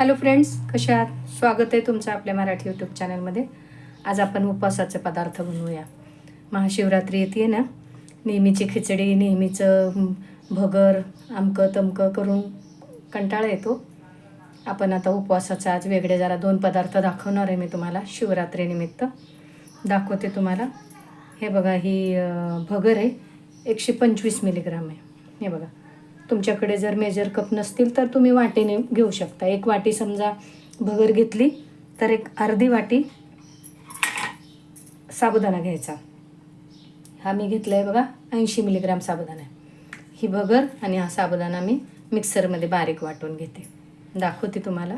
Hello friends कशा आहात? स्वागत आहे तुमचं आपल्या मराठी यूट्यूब चॅनलमध्ये आज आपण उपवासाचे पदार्थ बनवूया. महाशिवरात्री येते ना? नेहमीची खिचडी नेहमीचं भगर आमकं तमकं करून कंटाळा येतो. आपण आता उपवासाचा आज वेगळे जरा दोन पदार्थ दाखवणार आहे मी तुम्हाला शिवरात्रीनिमित्त दाखवते तुम्हाला. हे बघा ही भगर आहे. एकशे पंचवीस मिलीग्राम आहे. हे बघा. तुमच्याकडे जर मेजर कप नसतील तर तुम्ही वाटीने घेऊ शकता. एक वाटी समजा भगर घेतली तर एक अर्धी वाटी साबुदाणा घ्यायचा. हा मी घेतला आहे बघा ऐंशी मिलीग्राम साबुदाणा. ही भगर आणि हा साबुदाणा मी मिक्सरमध्ये बारीक वाटून घेते. दाखवते तुम्हाला.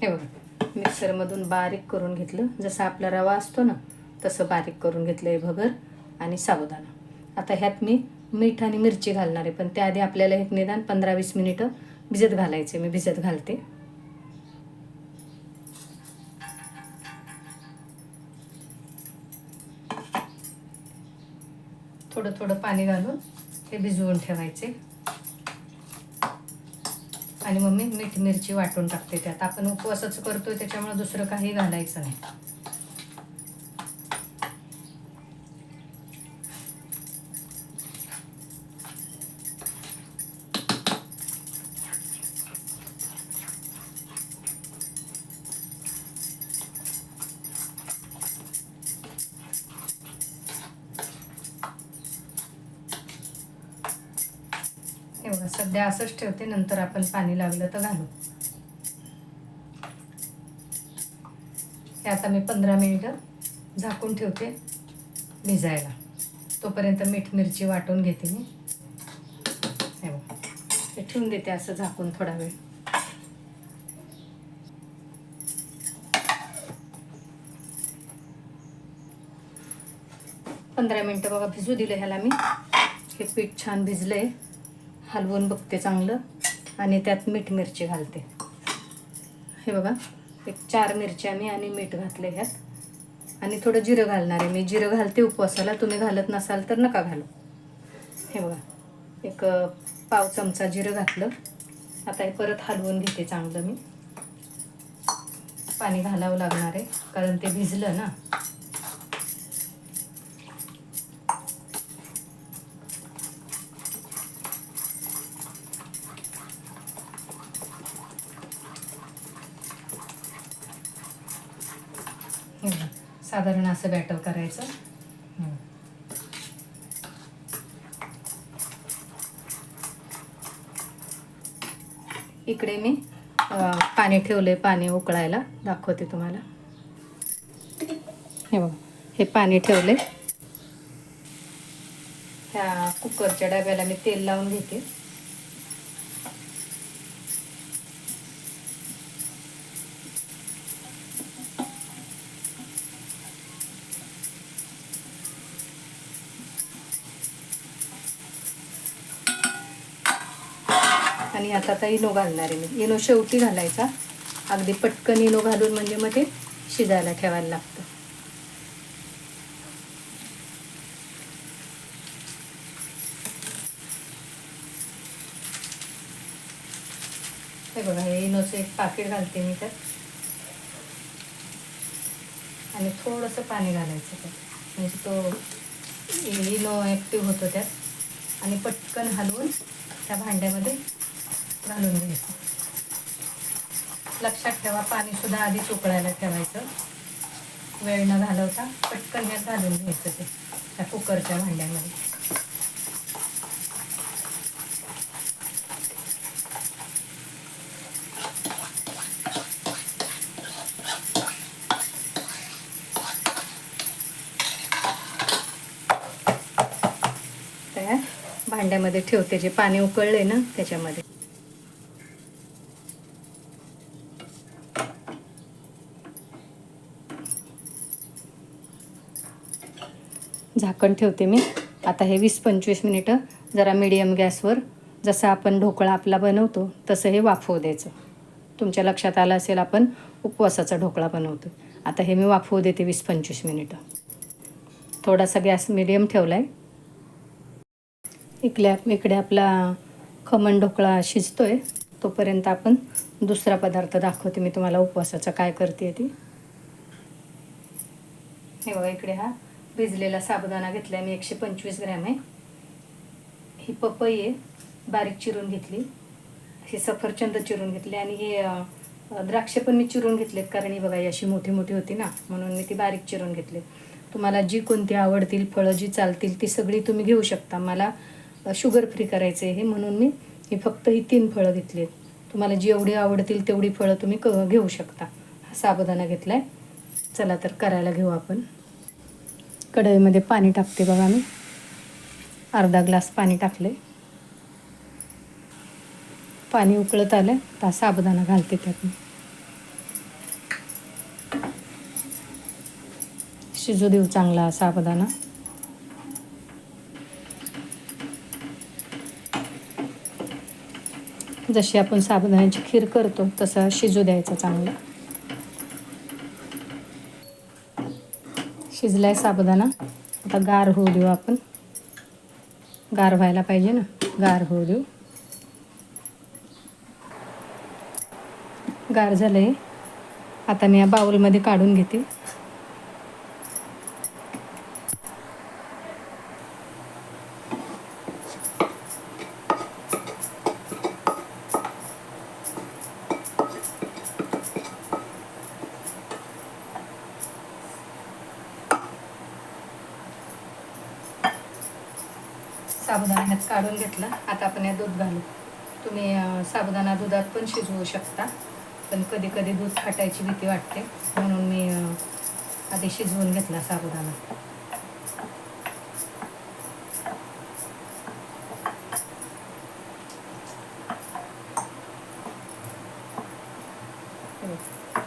हे बघा मिक्सरमधून बारीक करून घेतलं. जसं आपला रवा असतो ना तसं बारीक करून घेतलं आहे भगर आणि साबुदाणा. आता ह्यात मी मीठ आणि मिरची घालणार आहे. पण त्याआधी आपल्याला एक निदान पंधरा वीस मिनिटं भिजत घालायचे. मी भिजत घालते. थोडं थोडं पाणी घालून ते भिजवून ठेवायचे. आणि मग मी मीठ मिरची वाटून टाकते त्यात. आपण उपवासाचं करतोय त्याच्यामुळे दुसरं काही घालायचं नाही. सध्या असंच ठेवते नंतर आपण पाणी लागलं तर घालू. हे आता मी पंधरा मिनिटं झाकून ठेवते भिजायला. तोपर्यंत मीठ मिरची वाटून घेते मी. हे बघा हे ठेवून देते असं झाकून थोडा वेळ. पंधरा मिनटं बघा भिजू दिलं ह्याला मी. हे पीठ छान भिजलंय. हलवून बघते चांगलं. आणि त्यात मीठ मिरची घालते. हे बघा एक चार मिरच्या मी आणि मीठ घातले ह्यात. आणि थोडं जिरं घालणार आहे मी. जिरं घालते उपवासाला. तुम्ही घालत नसाल तर नका घालू. हे बघा एक पाव चमचा जिरं घातलं. आता हे परत हलवून घेते चांगलं मी. पाणी घालावं लागणार आहे कारण ते भिजलं ना हे बघा, साधारण असं बॅटर करायचं. इकडे मी पाणी ठेवले पाणी उकळायला. दाखवते तुम्हाला. हे बघा हे पाणी ठेवले ह्या कुकरच्या डब्याला मी तेल लावून घेते. आणि आता आता इनो घालणार आहे मी. इनो शेवटी घालायचा. अगदी पटकन इनो घालून म्हणजे मग ते शिजायला ठेवायला लागतं. हे बघा हे इनोचं एक पाकिट घालते मी त्यात आणि थोडंसं पाणी घालायचं त्यात. म्हणजे तो इनो ॲक्टिव्ह होतो त्यात. आणि पटकन हलवून त्या भांड्यामध्ये घालून घ्यायचं लक्षात ठेवा पाणीसुद्धा आधीच उकळायला ठेवायचं. वेळ न घालवता पटकन ह्यात घालून घ्यायचं ते त्या कुकरच्या भांड्यामध्ये. भांड्यामध्ये ठेवते जे पाणी उकळले ना त्याच्यामध्ये. झाकण ठेवते मी. आता हे वीस पंचवीस मिनिटं जरा मीडियम गॅसवर जसं आपण ढोकळा आपला बनवतो तसं हे वाफवू द्यायचं. तुमच्या लक्षात आलं असेल आपण उपवासाचा ढोकळा बनवतो आता हे मी वाफवू देते वीस पंचवीस मिनिटं. थोडासा गॅस मिडियम ठेवला आहे इकडे इकडे आपला खमण ढोकळा शिजतो आहे तोपर्यंत आपण दुसरा पदार्थ दाखवते मी तुम्हाला उपवासाचा काय करते ती. हे बघा इकडे हा भिजलेला साबुदाणा घेतला मी एकशे पंचवीस ग्रॅम आहे. ही पपई आहे बारीक चिरून घेतली. हे सफरचंद चिरून घेतले आणि हे द्राक्षे पण मी चिरून घेतलेत कारण ही बघा अशी मोठी मोठी होती ना म्हणून मी ती बारीक चिरून घेतली. तुम्हाला जी कोणती आवडतील फळं जी चालतील ती सगळी तुम्ही घेऊ शकता. मला शुगर फ्री करायचं आहे हे म्हणून मी ही फक्त ही तीन फळं घेतली आहेत तुम्हाला जी एवढी आवडतील तेवढी फळं तुम्ही क घेऊ शकता. हा साबुदाणा घेतला आहे चला तर करायला घेऊ आपण. कढईमध्ये पाणी टाकते बघा मी. अर्धा ग्लास पाणी टाकले. पाणी उकळत आलं तर साबुदाणा घालते त्यात मी शिजू देऊ चांगला साबुदाणा. जशी आपण साबुदाण्याची खीर करतो तसं शिजू द्यायचं चांगलं. शिजलाय साबुदाणा. आता गार होऊ देऊ आपण. गार व्हायला पाहिजे ना. गार होऊ देऊ. गार झालं आहे आता मी या बाउलमध्ये काढून घेते. साबुदाणा ह्यात काढून घेतला. आता आपण या दूध घालू. तुम्ही साबुदाणा दुधात पण शिजवू शकता. पण कधी कधी दूध फाटायची भीती वाटते. म्हणून मी आधी शिजवून घेतला साबुदाणा.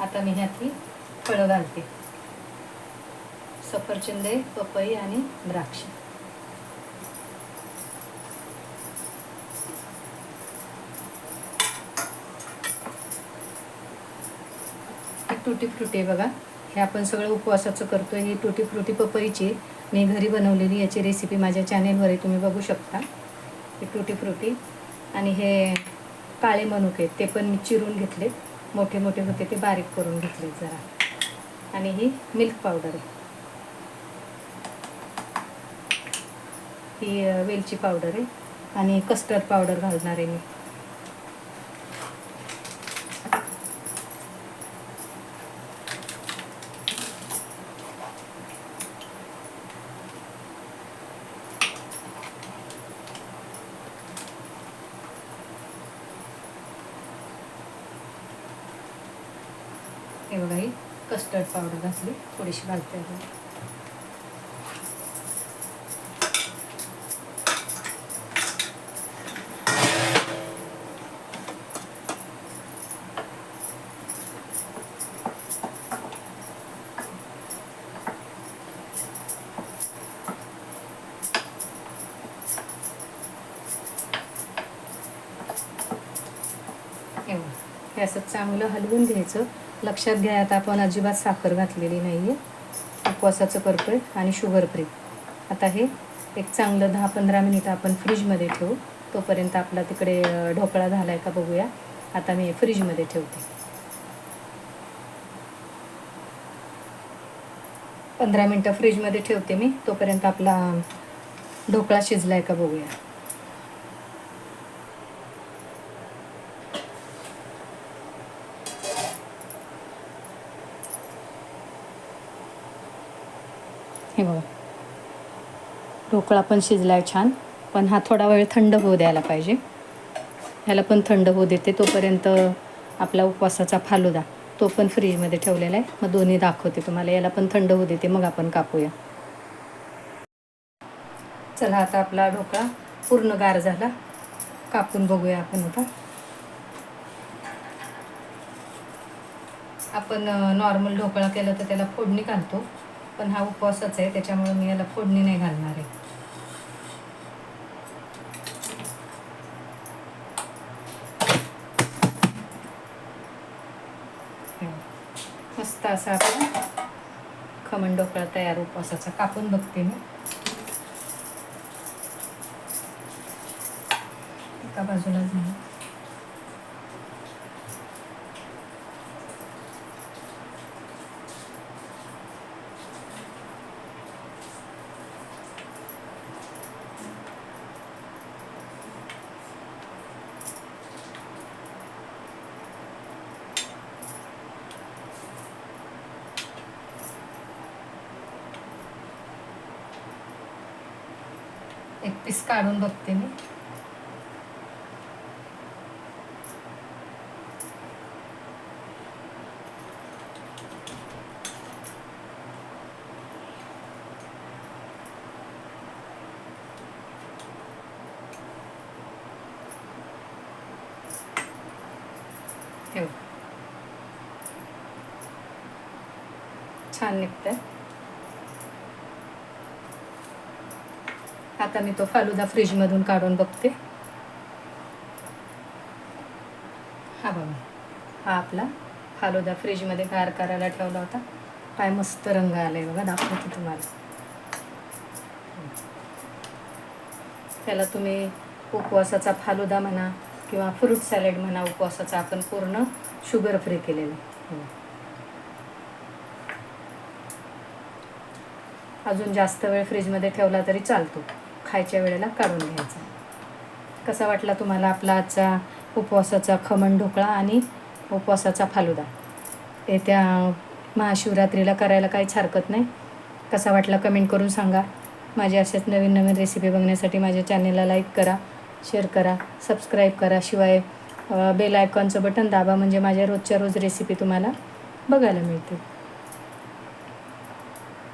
आता मी ह्यातली फळं घालते. सफरचंद आहे, पपई आणि द्राक्ष. टुटी फ्रुटी आहे बघा. हे आपण सगळं उपवासाचं करतोय. ही टुटी फ्रुटी पपईची मी घरी बनवलेली याची रेसिपी माझ्या चॅनेलवर आहे तुम्ही बघू शकता. ही टुटी फ्रुटी आणि हे काळे मनुके ते पण मी चिरून घेतले. मोठे मोठे होते ते बारीक करून घेतले जरा. आणि ही मिल्क पावडर आहे. ही वेलची पावडर आहे. आणि कस्टर्ड पावडर घालणार आहे मी. हे बघा ही कस्टर्ड पावडर घातली थोडीशी घालते अजून. हे असं चांगलं हलवून घ्यायचं लक्षात घ्या आता आपण अजिबात साखर घातलेली नाही आहे उपवासाचं करतोय आणि शुगर फ्री आता हे एक चांगलं दहा पंधरा मिनिटं आपण फ्रीजमध्ये ठेवू. तोपर्यंत आपला तिकडे ढोकळा झाला आहे का बघूया. आता मी फ्रीजमध्ये ठेवते. पंधरा मिनटं फ्रीजमध्ये ठेवते मी. तोपर्यंत आपला ढोकळा शिजला आहे का बघूया हे बघा ढोकळा पण शिजला आहे छान. पण हा थोडा वेळ थंड होऊ द्यायला पाहिजे. ह्याला पण थंड होऊ देते. तोपर्यंत आपला उपवासाचा फालुदा तो पण फ्रीजमध्ये ठेवलेला आहे. मग दोन्ही दाखवते तुम्हाला. याला पण थंड होऊ देते. मग आपण कापूया. चला आता आपला ढोकळा पूर्ण गार झाला. कापून बघूया आपण आता. आपण नॉर्मल ढोकळा केला तर त्याला फोडणी घालतो. पण हा उपवासाचा आहे. त्याच्यामुळे मी याला फोडणी नाही घालणार आहे. मस्त असा आपण खमण ढोकळा तयार उपवासाचा कापून बघते मी. एका बाजूला झालं एक पीस काढून बघते मी हे बघ. छान निघतंय आता मी तो फालुदा फ्रीजमधून काढून बघते. हा बघा. हा आपला फालुदा फ्रीजमध्ये गार करायला ठेवला होता. काय मस्त रंग आलाय बघा दाखवते तुम्हाला. त्याला तुम्ही उपवासाचा फालुदा म्हणा किंवा फ्रूट सॅलेड म्हणा उपवासाचा आपण पूर्ण शुगर फ्री केलेलं. अजून जास्त वेळ फ्रीजमध्ये ठेवला तरी चालतो. खायच्या वेळेला काढून घ्यायचा. कसा वाटला तुम्हाला आपला आजचा उपवासाचा खमण ढोकळा आणि उपवासाचा फालुदा? येत्या महाशिवरात्रीला करायला काहीच हरकत नाही. कसा वाटला कमेंट करून सांगा. माझे असेच नवीन नवीन रेसिपी बघण्यासाठी माझ्या चॅनेलला लाईक करा शेअर करा सबस्क्राईब करा. शिवाय बेल आयकॉनचं बटन दाबा म्हणजे माझ्या रोजच्या रोज रेसिपी तुम्हाला बघायला मिळतील.